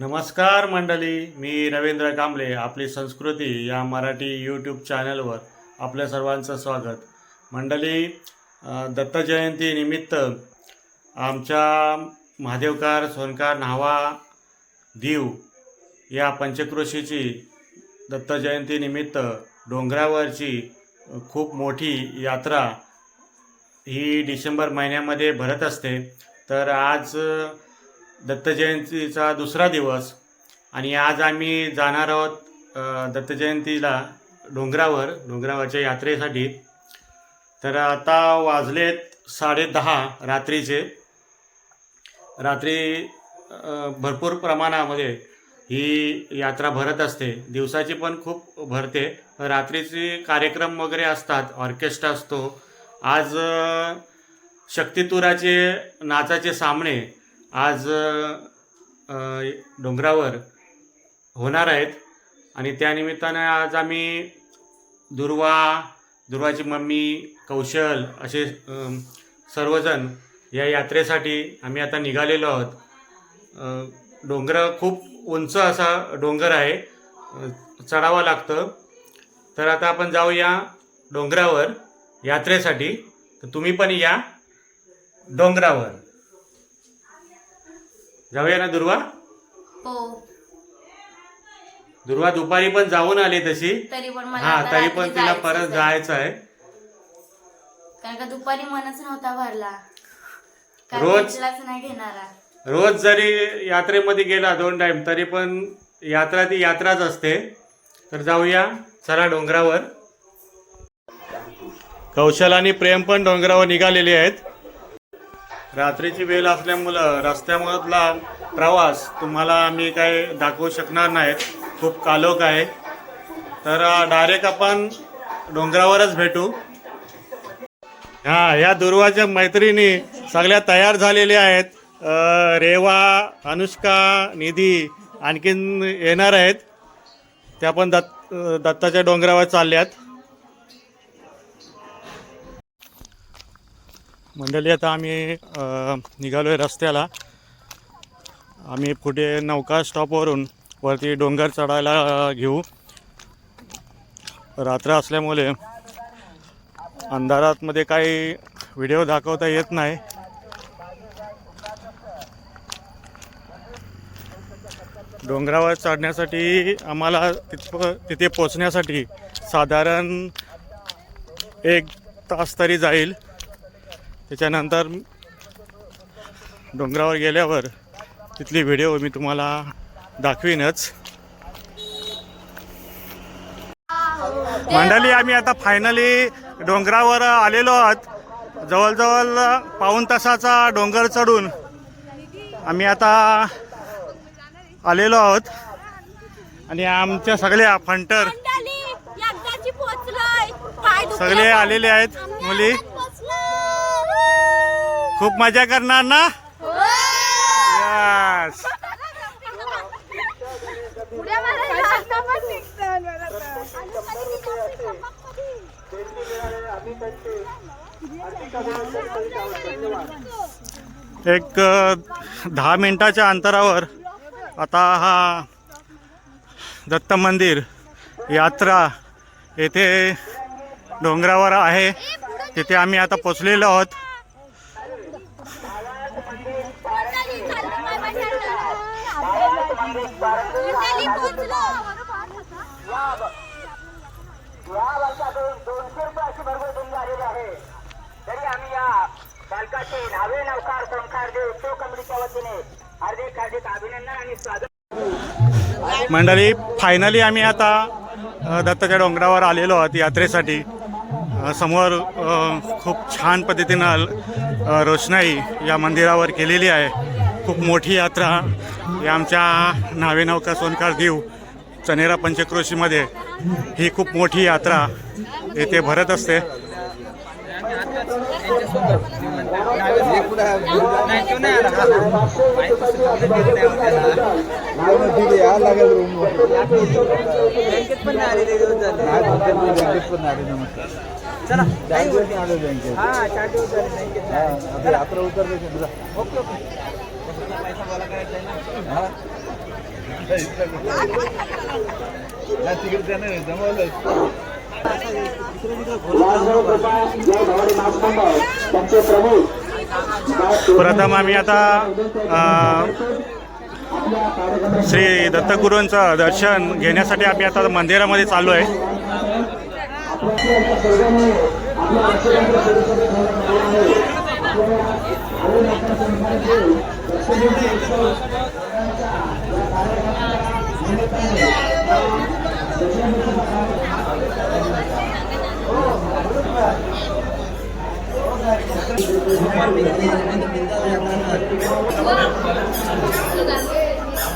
नमस्कार मंडळी मी रवींद्र कांबळे आपली संस्कृती या मराठी यूट्यूब चॅनलवर आपल्या सर्वांचं स्वागत. मंडळी दत्तजयंतीनिमित्त दत्त जयंतीनिमित्त आमच्या महादेवकार सोनकार न्हावा दीव या पंचक्रोशीची दत्त जयंतीनिमित्त डोंगरावरची खूप मोठी यात्रा ही डिसेंबर महिन्यामध्ये भरत असते. तर आज दत्तजयंतीचा दुसरा दिवस आणि आज आम्ही जाणार आहोत दत्तजयंतीला डोंगरावर डोंगरावरच्या यात्रेसाठी. तर आता वाजलेत साडेदहा रात्रीचे. रात्री भरपूर प्रमाणामध्ये ही यात्रा भरत असते. दिवसाची पण खूप भरते. रात्रीचे कार्यक्रम वगैरे असतात ऑर्केस्ट्रा असतो. आज शक्तितुराचे नाचाचे सामने आज डोंगरावर होणार आहेत. आणि त्यानिमित्तानं आज आम्ही दुर्वा दुर्वाची मम्मी कौशल असे सर्वजण या यात्रेसाठी आम्ही आता निघालेलो आहोत. डोंगर खूप उंच असा डोंगर आहे. चढावा चढावं लागतं. तर आता आपण जाऊया डोंगरावर यात्रेसाठी. तर तुम्ही पण या डोंगरावर. जाऊया ना दुर्वा? हो. दुर्वा दुपारी पण जाऊन आली तशी. तरी पण मला हा आता तरी रात्री पण तिला जायचंच परत आहे. जायचं आहे. कारण का दुपारी मनच नव्हता भरला. रोज- भेटलाच नाही घेणारा. रोज जरी यात्रेमध्ये गेला दोन टाइम तरी पण यात्रा ती यात्राच असते. तर जाऊया चला डोंगरावर. कौशल आणि प्रेम पण डोंगरावर निघालेले आहेत. रात्रीची वेळ असल्यामुळं रस्त्यामधला प्रवास तुम्हाला आम्ही काय दाखवू शकणार नाहीत. खूप कालोख आहे. तर डायरेक्ट आपण डोंगरावरच भेटू. हा या दुर्वाच्या मैत्रिणी सगळ्या तयार झालेल्या आहेत. रेवा अनुष्का निधी आणखीन येणार आहेत. त्या पण दत्त दत्ताच्या डोंगरावर चालल्यात. मंडळी आता आम्ही निघालो निघालोय रस्त्याला. आम्ही पुढे नौका स्टॉपवरून वरती डोंगर चढायला घेऊ. रात्र असल्यामुळे अंधारातमध्ये काही व्हिडिओ दाखवता येत नाही. डोंगरावर चढण्यासाठी आम्हाला तिथप तिथे पोचण्यासाठी साधारण एक तास तरी जाईल. त्याच्यानंतर डोंगरावर गेल्यावर तिथली व्हिडिओ मी तुम्हाला दाखवीनच. मंडळी आम्ही आता फायनली डोंगरावर आलेलो आहोत. जवळजवळ पाऊण तासाचा डोंगर चढून आम्ही आता आलेलो आहोत. आणि आमच्या सगळ्या फंटर सगळे आलेले आहेत मुली. खूप मजा करणार ना? यस एक दहा मिनिटाच्या अंतरावर आता हा दत्त मंदिर यात्रा येथे डोंगरावर आहे. तिथे आम्ही आता पोचलेलो आहोत. या दोनशे रुपये अशी आहे तरी आम्ही या बालकाचे नावे देव उत्सव कमिटीच्या वतीने हार्दिक हार्दिक अभिनंदन आणि स्वागत मंडळी फायनली आम्ही आता दत्ताच्या डोंगरावर आलेलो आहोत यात्रेसाठी. समोर खूप छान पद्धतीनं रोषणाई या मंदिरावर केलेली आहे. खूप मोठी यात्रा या आमच्या नावे नौका सोनकार देव चनेरा पंचक्रोशीमध्ये ही खूप मोठी यात्रा येथे भरत असते बँकेत पण नाही आलेले दिवस झाले चला काही होत नाही. हा चार दिवस झाले बँकेत. नाही. चला. Okay okay. पैसा गोळा करायचा आहे ना. तिकडे त्याने जमवलं त्यांचे प्रमुख प्रथम आम्ही आता अ, श्री दत्तगुरूंचं दर्शन घेण्यासाठी आम्ही आता मंदिरामध्ये चाललो आहे 我明天要上班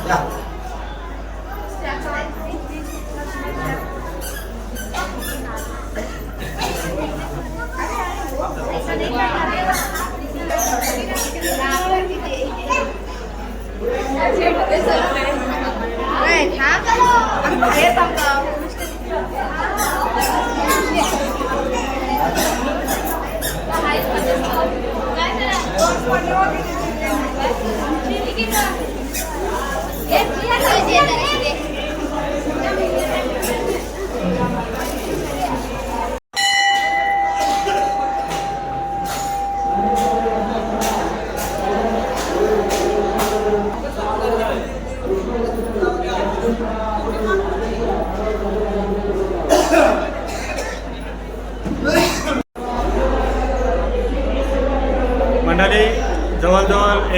了。मंडळी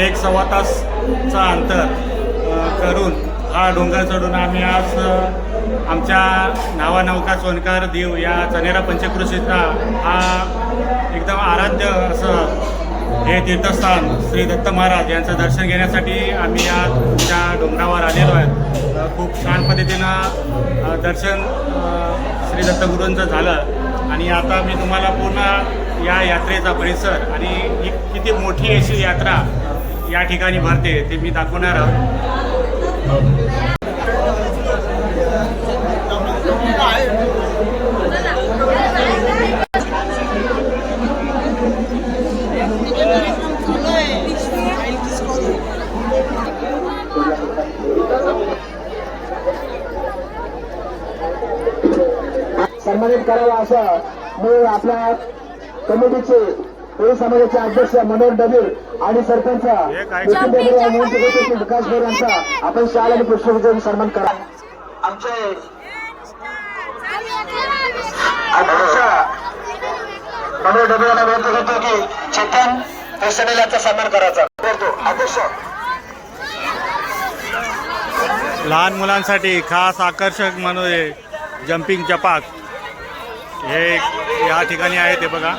एक सव्वा तासचा अंतर करून हा डोंगर चढून आम्ही आज आमच्या नावानौका सोनकार देव या चनेरा पंचकृषीचा हा एकदम आराध्य असं हे तीर्थस्थान श्री दत्त महाराज यांचं दर्शन घेण्यासाठी आम्ही आज त्या डोंगरावर आलेलो आहे. खूप छान पद्धतीनं दर्शन श्री दत्तगुरूंचं झालं. आणि आता मी तुम्हाला पूर्ण या यात्रेचा परिसर आणि ही किती मोठी अशी यात्रा या ठिकाणी भरते ते मी दाखवणार आहोत. सन्मानित करावा असं मी आपल्या कमिटीचे हे समाजाचे अध्यक्ष मनोहर डबीर आणि सरपंच विकास भोर यांचा आपण शाल आणि पुष्पगुच्छ सन्मान करा. आमचे अध्यक्ष मनोहर डबीर यांना विनंती करतो की चेतन पेसडेल यांचा सन्मान करायचा. करतो. अध्यक्ष. लहान मुलांसाठी खास आकर्षक म्हणून जम्पिंग चपाक हे या ठिकाणी आहे ते बघा.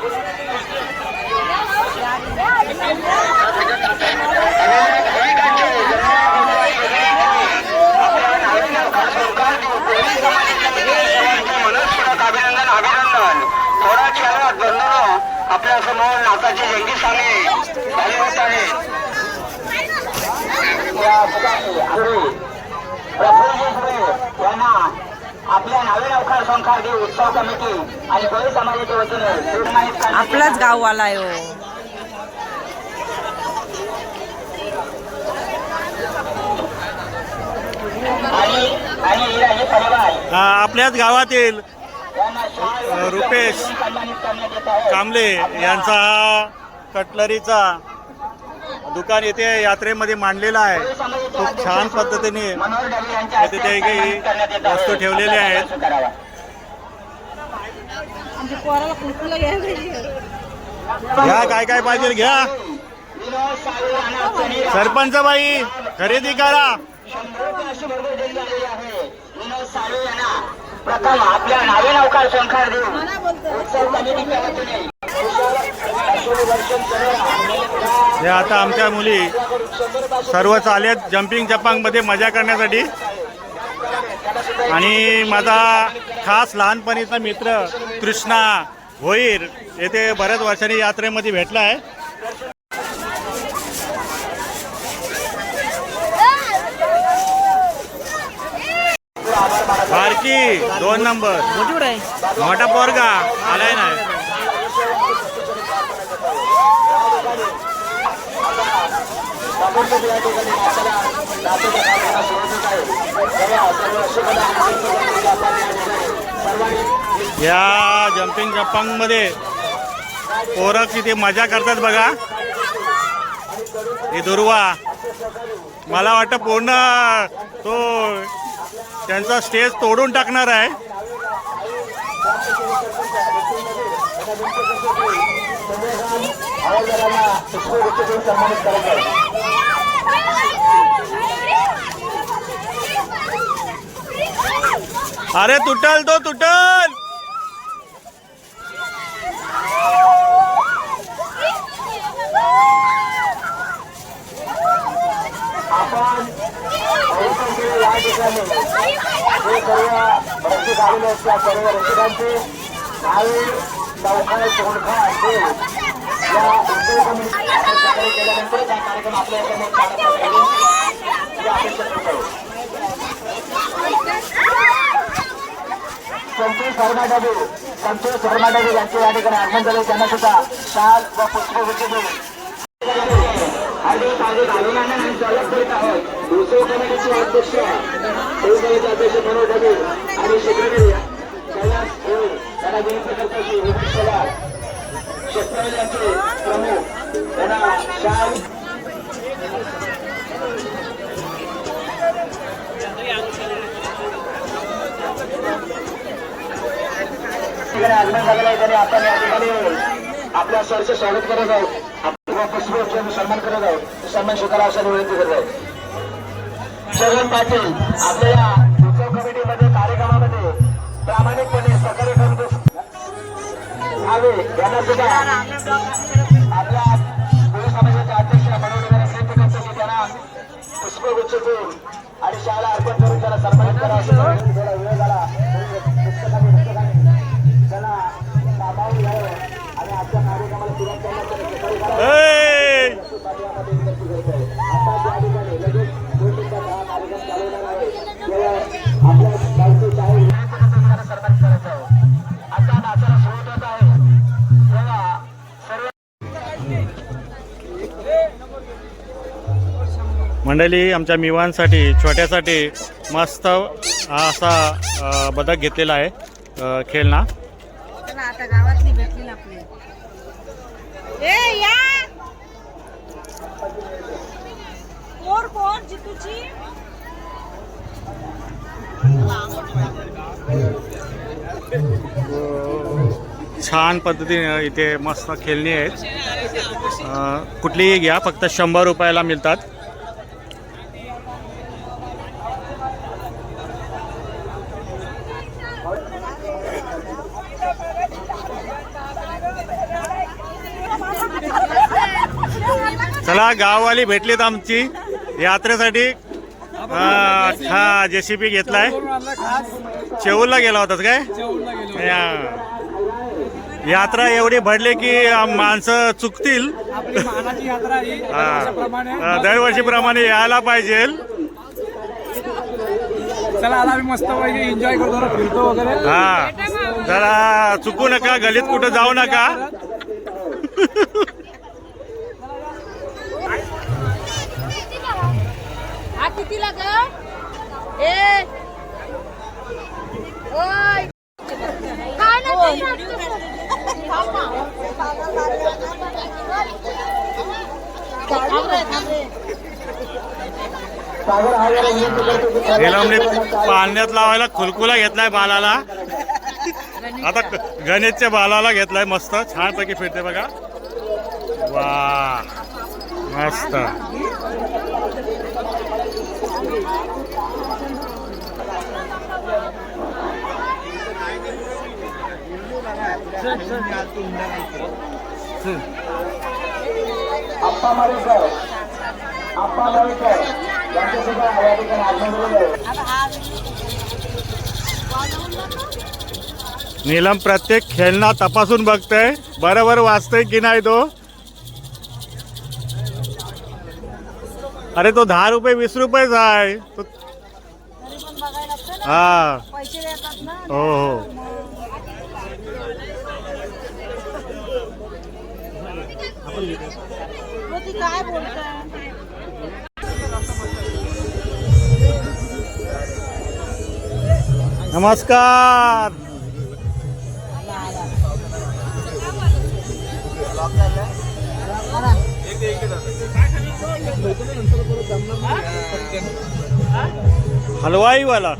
आपल्यासमोर नाचाची जंगी साने झाली होत आहे यांना आपल्या नवीन संखार उत्सव कमिटी आणि कोळी समाजाच्या वतीने आपलाच गाववाला आहे हो आणि आणि हिराजी परिवार अ, आपल्याच गावातील रुपेश कांबले कांबळे यांचा हा कटलरीचा दुकान येथे यात्रेमध्ये मांडलेला आहे. खूप छान पद्धतीने येथे ते काही वस्तू ठेवलेल्या आहेत. घ्या काय काय पाहिजे घ्या. सरपंच बाई खरेदी करा. शंभर अशी भरघोस देणगी आलेली आहे विनोद साळवे यांना प्रथम आपल्या नावे नौकार संखार देऊन उत्सव म्हणजे कमिटीच्या वतीने हे आता आमच्या मुली सर्व चालेत जम्पिंग जपांगमध्ये मजा करण्यासाठी. आणि माझा खास लहानपणीचा मित्र कृष्णा होईर येथे बऱ्याच वर्षांनी यात्रेमध्ये भेटला आहे बारकी दोन नंबर मोठा पोरगा आलाय नाही ताबडतोब या ठिकाणी नाचाला दोन नंबर. सुरू होत आहे तेव्हा सर्व शुभदा आणि या जम्पिंग सर्वांनी मध्ये जम्पिंग पोरं किती मजा करतात बघा. हे दुर्वा मला वाटतं पूर्ण तो त्यांचा स्टेज तोडून टाकणार आहे. अरे तुटल तो तुटल! आपण बहुसंख्येने या ठिकाणी सर्व रसिक आलेले आहेत त्या सर्व रसिकांचे नावे चौखा तोंडखा असेल या उद्योग कमिटी केल्यानंतर हा कार्यक्रम आपल्या इथे संतोष शर्मा डबे. यांचे या ठिकाणी आगमन झाले. त्यांना सुद्धा शाल व पुष्पगुच्छ देऊन आणि घालून करीत आहोत. कमिटीचे अध्यक्ष समितीचे अध्यक्ष मनोज ढगे आणि सेक्रेटरी कैलास विनंती करतो की प्रमुख शाल. आगमन झालेलं आहे आपण या ठिकाणी आपल्या सरचे स्वागत करत आहोत. आपल्या पुष्पगुच्छ सन्मान करत आहोत. सन्मान स्वीकारासाठी विनंती करत आहोत. शरद पाटील आपल्या उत्सव कमिटीमध्ये कार्यक्रमामध्ये प्रामाणिकपणे सहकार्य करून यावे यांना सुद्धा आपल्या गुरु समाजाचे अध्यक्ष मनोज यांना विनंती करतो की त्यांना पुष्पगुच्छ देऊन आणि शाळा अर्पण करून त्याला सन्मानित करा असं मंडळी आमच्या मिवांसाठी छोट्यासाठी मस्त असा बदक घेतलेला आहे खेळणा. आता गावातली भेटली छान पद्धतीने इथे मस्त खेळणी आहेत. कुठलीही घ्या फक्त शंभर रुपयाला मिळतात. चला गाववाली भेटलीत आमची. यात्रेसाठी हा जेसीबी घेतलाय. चेऊरला गेला होतास काय? यात्रा एवढी भरली की माणसं चुकतील. दरवर्षीप्रमाणे यायला पाहिजे. चला हा. जरा चुकू नका गलीत कुठं जाऊ नका. कितीला ग? ए. ओय. काय पाण्यात लावायला खुलकुला घेतलाय बालाला. आता गणेशच्या बालाला घेतलाय मस्त. छानपैकी फिरते बघा. वा. मस्त. आप्पा मारेकर आप्पा मारेकर यांचे सुद्धा या ठिकाणी आगमन झालेलं नीलम प्रत्येक खेळणा तपासून बघतोय. बरोबर वाचतोय की नाही तो? अरे तो दहा रुपये वीस रुपयेच आहे. तो हा. हो हो. नमस्कार. हलवाई वाला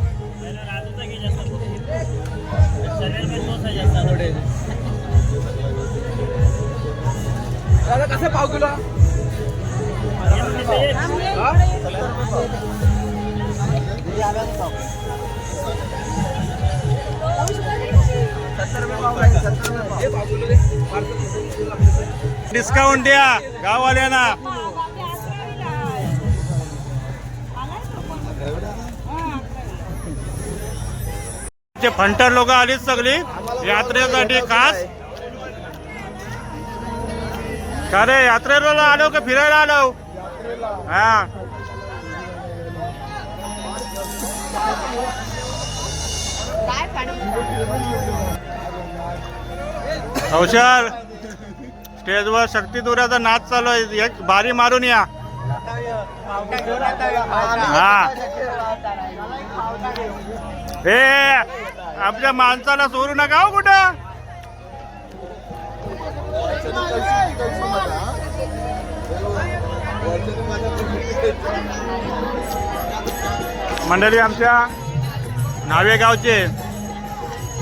दादा कसं पाव किलो? डिस्काउंट द्या गाववाल्यांना. ते फंटर लोक आलीच सगळी. यात्रेसाठी खास. का रे यात्रेला आलो का फिरायला आलो? हा. कौशल स्टेजवर शक्ती दुराचा नाच चालू आहे. एक भारी मारून या. हा. हे आपल्या माणसाला सोडू नका हो कुठं. मंडळी आमच्या नावेगावचे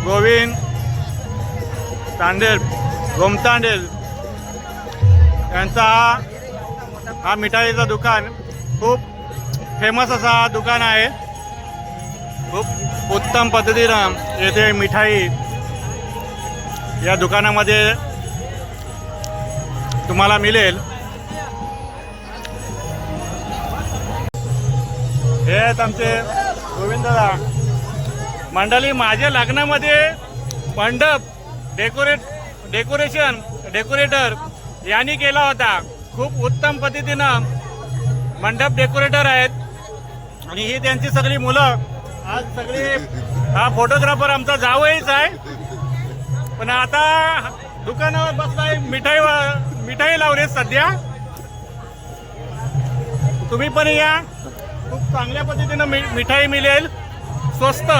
गोविंद तांडेल गोमतांडेल यांचा हा हा मिठाईचं दुकान खूप फेमस असा हा दुकान आहे. खूप उत्तम पद्धतीनं येथे मिठाई या दुकानामध्ये तुम्हाला मिळेल. हे आहेत आमचे गोविंददा. मंडळी माझ्या लग्नामध्ये मंडप डेकोरेट डेकोरेशन डेकोरेटर यांनी केला होता. खूप उत्तम पद्धतीनं मंडप डेकोरेटर आहेत. आणि ही त्यांची सगळी मुलं आज सगळी हा फोटोग्राफर आमचा जावईच आहे. पण आता दुकानावर बसलाय मिठाई मिठाई लावले सध्या. तुम्ही पण या. खूप चांगल्या पद्धतीनं मि- मिठाई मिळेल. स्वस्त.